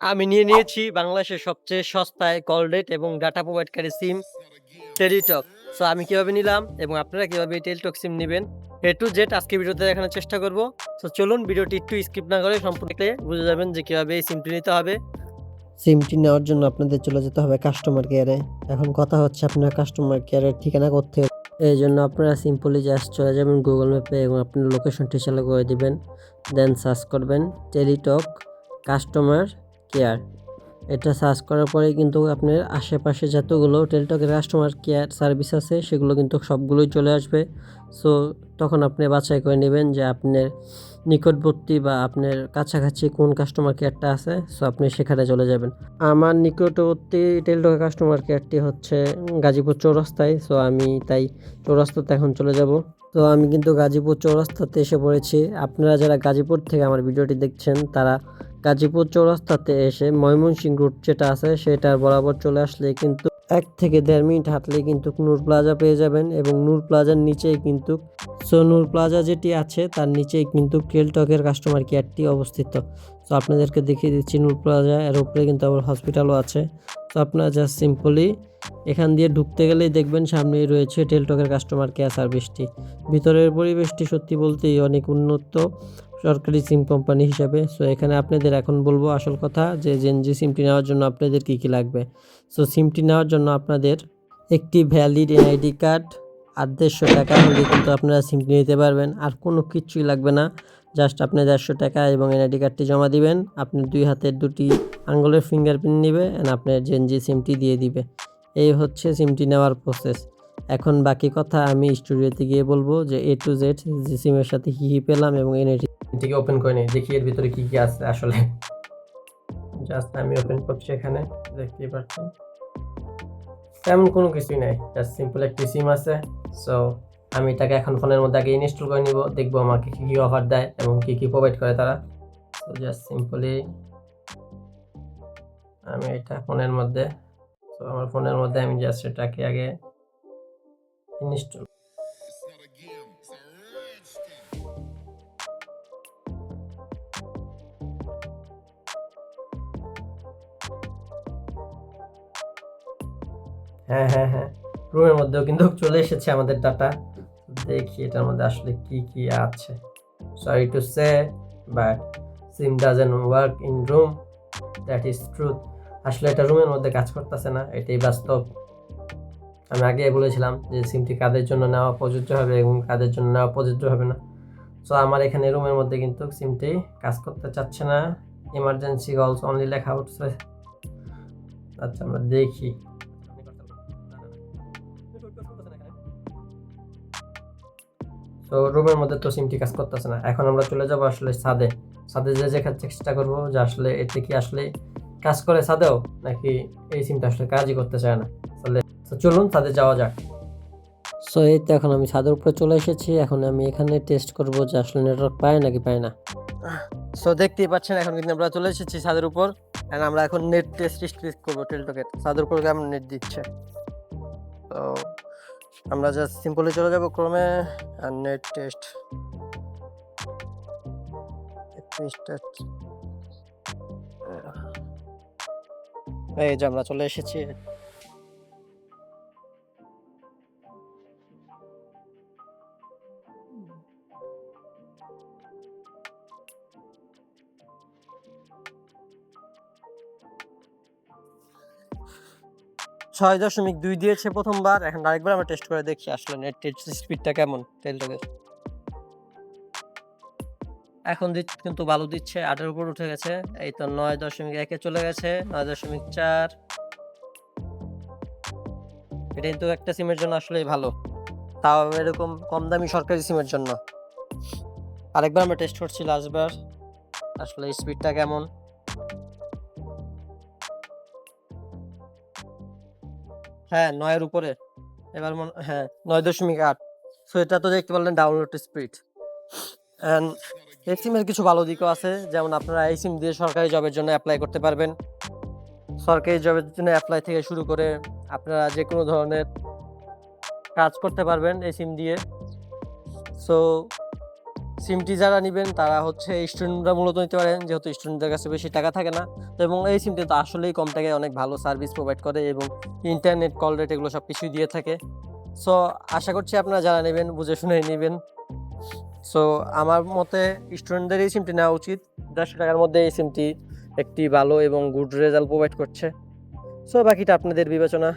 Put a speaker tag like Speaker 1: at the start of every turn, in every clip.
Speaker 1: আমি নিয়ে নিয়েছি বাংলাদেশের সবচেয়ে সস্তায় কল রেট এবং ডাটা প্রোভাইডকারী সিম টেলিটক সো আমি কীভাবে নিলাম এবং আপনারা কীভাবে এই টেলিটক সিম নেবেন? এ টু জেড আজকে ভিডিওতে দেখানোর চেষ্টা করব। সো চলুন ভিডিওটি একটু স্কিপ না করে সম্পর্কে বুঝে যাবেন যে কীভাবে এই সিমটি নিতে হবে।
Speaker 2: সিমটি নেওয়ার জন্য আপনাদের চলে যেতে হবে কাস্টমার কেয়ারে এখন কথা হচ্ছে আপনার কাস্টমার কেয়ারের ঠিকানা করতে এই জন্য আপনারা সিম্পলি জাস্ট চলে যাবেন গুগল ম্যাপে এবং আপনার লোকেশনটি চালু করে দেবেন। দেন সার্চ করবেন টেলিটক কাস্টমার কেয়ার। এটা সার্চ করার পরে কিন্তু আপনার আশেপাশে যতগুলো টেলিটকের কাস্টমার কেয়ার সার্ভিস আছে, সেগুলো কিন্তু সবগুলোই চলে আসবে। সো তখন আপনি বাছাই করে নেবেন যে আপনার নিকটবর্তী বা আপনার কাছাকাছি কোন কাস্টমার কেয়ারটা আছে সো আপনি সেখানে চলে যাবেন। আমার নিকটবর্তী টেলিটকের কাস্টমার কেয়ারটি হচ্ছে গাজীপুর চৌরাস্তায় সো আমি তাই চৌরাস্তাতে এখন চলে যাব। তো আমি কিন্তু গাজীপুর চৌরাস্তাতে এসে পড়েছি। আপনারা যারা গাজীপুর থেকে আমার ভিডিওটি দেখছেন, তারা গাজীপুর চৌরাস্তাতে এসে ময়মনসিংহ রুট যেটা আছে, সেটার বরাবর চলে আসলে কিন্তু এক থেকে দেড় মিনিট হাঁটলে কিন্তু নূর প্লাজা পেয়ে যাবেন এবং নূর প্লাজার নিচেই কিন্তু সো নূর প্লাজা যেটি আছে, তার নিচেই কিন্তু টেলটকের কাস্টমার কেয়ারটি অবস্থিত। তো আপনাদেরকে দেখিয়ে দিচ্ছি নূর প্লাজা, এর উপরে কিন্তু আবার হসপিটালও আছে। তো আপনারা জাস্ট সিম্পলি এখান দিয়ে ঢুকতে গেলেই দেখবেন সামনেই রয়েছে টেলটকের কাস্টমার কেয়ার সার্ভিসটি ভিতরের পরিবেশটি সত্যি বলতেই অনেক উন্নত। সরকারি সিম কোম্পানি হিসাবে। সো এখানে আপনাদের এখন বলব আসল কথা যে জেনজি সিমটি নেওয়ার জন্য আপনাদের কী কী লাগবে? সো সিমটি নেওয়ার জন্য আপনাদের একটি ভ্যালিড এনআইডি কার্ড আর দেড়শো টাকা হলে কিন্তু আপনারা সিমটি নিতে পারবেন। আর কোনো কিছুই লাগবে না জাস্ট আপনি দেড়শো টাকা এবং এনআইডি কার্ডটি জমা দিবেন। আপনি দুই হাতের দুটি আঙ্গুলের ফিঙ্গারপ্রিন্ট নেবে অ্যান্ড আপনার জেনজি সিমটি দিয়ে দিবে। এই হচ্ছে সিমটি নেওয়ার প্রসেস এখন বাকি কথা আমি স্টুডিওতে গিয়ে বলব যে এ টু জেড সিমের সাথে কী কী পেলাম এবং এনআইডি
Speaker 1: থেকে ওপেন করে নিই দেখি এর ভিতরে কি কি আছে আসলে। জাস্ট আমি ওপেন করছি এখানে, দেখতেই পাচ্ছেন। তেমন কোনো কিছুই নাই জাস্ট সিম্পল একটি সিম আছে। সো আমি এটাকে এখন ফোনের মধ্যে আগে ইনস্টল করে নিব, দেখব আমাকে কী কী অফার দেয় এবং কী কী প্রোভাইড করে তারা। সো জাস্ট সিম্পলি আমি এটা ফোনের মধ্যে তো আমার ফোনের মধ্যে আমি জাস্ট এটাকে আগে ইনস্টল হ্যাঁ হ্যাঁ হ্যাঁ। রুমের মধ্যেও কিন্তু চলে এসেছে আমাদের ডাটা দেখি এটার মধ্যে আসলে কি কি আছে। Sorry to say but SIM doesn't work in room that is truth আসলে এটা রুমের মধ্যে কাজ করতেছে না, এটাই বাস্তব। আমি আগে বলেছিলাম যে সিমটি কাদের জন্য নেওয়া প্রযোজ্য হবে এবং কাদের জন্য নেওয়া প্রযোজ্য হবে না। সো আমার এখানে রুমের মধ্যে কিন্তু সিমটি কাজ করতে চাচ্ছে না। ইমার্জেন্সি কলস অনলি লেখা উঠছে। আচ্ছা আমরা দেখি। তো রুমের মধ্যে তো সিমটি কাজ করতেছে না। এখন আমরা চলে যাব আসলে ছাদে। ছাদে যে দেখার চেষ্টা করব যে আসলে এতে কি আসলে কাজ করে ছাদেও, নাকি এই সিমটা আসলে কাজই করতে চায় না। তাহলে চলুন ছাদে যাওয়া যাক।
Speaker 2: সো এই তো এখন আমি ছাদের উপরে চলে এসেছি। এখন আমি এখানে টেস্ট করব যে আসলে নেটওয়ার্ক পায় নাকি পায় না।
Speaker 1: সো দেখতেই পাচ্ছেন, এখন কিন্তু আমরা চলে এসেছি ছাদের উপর। And আমরা এখন নেট টেস্ট টেস্ট করব টেলটকের ছাদের উপর কেমন নেট দিচ্ছে। তো আমরা জাস্ট সিম্পলি চলে যাব ক্রমে আর নেট টেস্ট এই যে আমরা চলে এসেছি। ছয় দশমিক দুই দিয়েছে প্রথমবার। এখন আরেকবার আমরা টেস্ট করে দেখি আসলে নেট স্পিডটা কেমন টেলটকের এখন দিচ্ছে কিন্তু ভালো দিচ্ছে, আটের উপর উঠে গেছে। এই তো নয় দশমিক একে চলে গেছে, নয় দশমিক চার। এটা কিন্তু একটা সিমের জন্য আসলেই ভালো। তাও এরকম কম দামি সরকারি সিমের জন্য। আরেকবার আমরা টেস্ট করছি লাস্টবার আসলে স্পিডটা কেমন? হ্যাঁ নয়ের উপরে। এবার মনে হ্যাঁ নয় দশমিক আট। সো এটা তো দেখতে পারলেন ডাউনলোড স্পিড অ্যান্ড এই সিমের কিছু ভালো দিকও আছে। যেমন আপনারা এই সিম দিয়ে সরকারি জবের জন্য অ্যাপ্লাই করতে পারবেন। সরকারি জবের জন্য অ্যাপ্লাই থেকে শুরু করে আপনারা যে কোনো ধরনের কাজ করতে পারবেন এই সিম দিয়ে। সো সিমটি যারা নেবেন, তারা হচ্ছে স্টুডেন্টরা মূলত নিতে পারেন, যেহেতু স্টুডেন্টদের কাছে বেশি টাকা থাকে না। তো এবং এই সিমটি তো আসলেই কম টাকায় অনেক ভালো সার্ভিস প্রোভাইড করে এবং ইন্টারনেট কল রেট এগুলো সব কিছুই দিয়ে থাকে। সো আশা করছি আপনারা যারা নেবেন, বুঝে শুনে নেবেন। সো আমার মতে স্টুডেন্টদের এই সিমটি নেওয়া উচিত। দেড়শো টাকার মধ্যে এই সিমটি একটি ভালো এবং গুড রেজাল্ট প্রোভাইড করছে। সো বাকিটা আপনাদের বিবেচনা।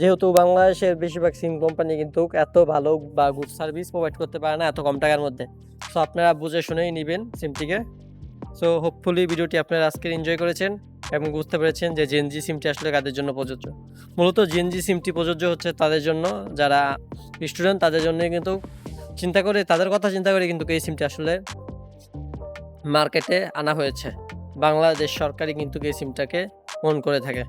Speaker 1: যেহেতু বাংলাদেশের বেশিরভাগ সিম কোম্পানি কিন্তু এত ভালো বা গুড সার্ভিস প্রোভাইড করতে পারে না এত কম টাকার মধ্যে। সো আপনারা বুঝে শুনেই নেবেন সিমটিকে সো হোপফুলি ভিডিওটি আপনারা আজকে এনজয় করেছেন এবং বুঝতে পেরেছেন যে জেনজি সিমটি আসলে কাদের জন্য প্রযোজ্য। মূলত জেনজি সিমটি প্রযোজ্য হচ্ছে তাদের জন্য, যারা স্টুডেন্ট তাদের জন্য কিন্তু চিন্তা করে, তাদের কথা চিন্তা করে কিন্তু এই সিমটি আসলে মার্কেটে আনা হয়েছে। বাংলাদেশ সরকারই কিন্তু এই সিমটাকে অন করে থাকে।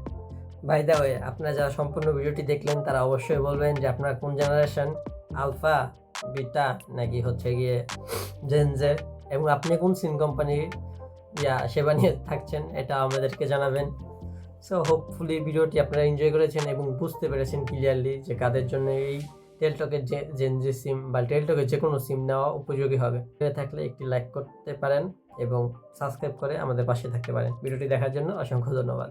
Speaker 1: বাই দা ওয়ে আপনারা যারা সম্পূর্ণ ভিডিওটি দেখলেন, তারা অবশ্যই বলবেন যে আপনারা কোন জেনারেশন আলফা, বিটা, নাকি হচ্ছে গিয়ে জেনজে এবং আপনি কোন সিম কোম্পানির ইয়া সেবা নিয়ে থাকছেন, এটা আমাদেরকে জানাবেন। সো হোপফুলি ভিডিওটি আপনারা এনজয় করেছেন এবং বুঝতে পেরেছেন ক্লিয়ারলি যে কাদের জন্য এই টেলটকের যে জেনজি সিম বা টেলটকের যে কোনো সিম নেওয়া উপযোগী হবে। হয়ে থাকলে একটি লাইক করতে পারেন এবং সাবস্ক্রাইব করে আমাদের পাশে থাকতে পারেন। ভিডিওটি দেখার জন্য অসংখ্য ধন্যবাদ।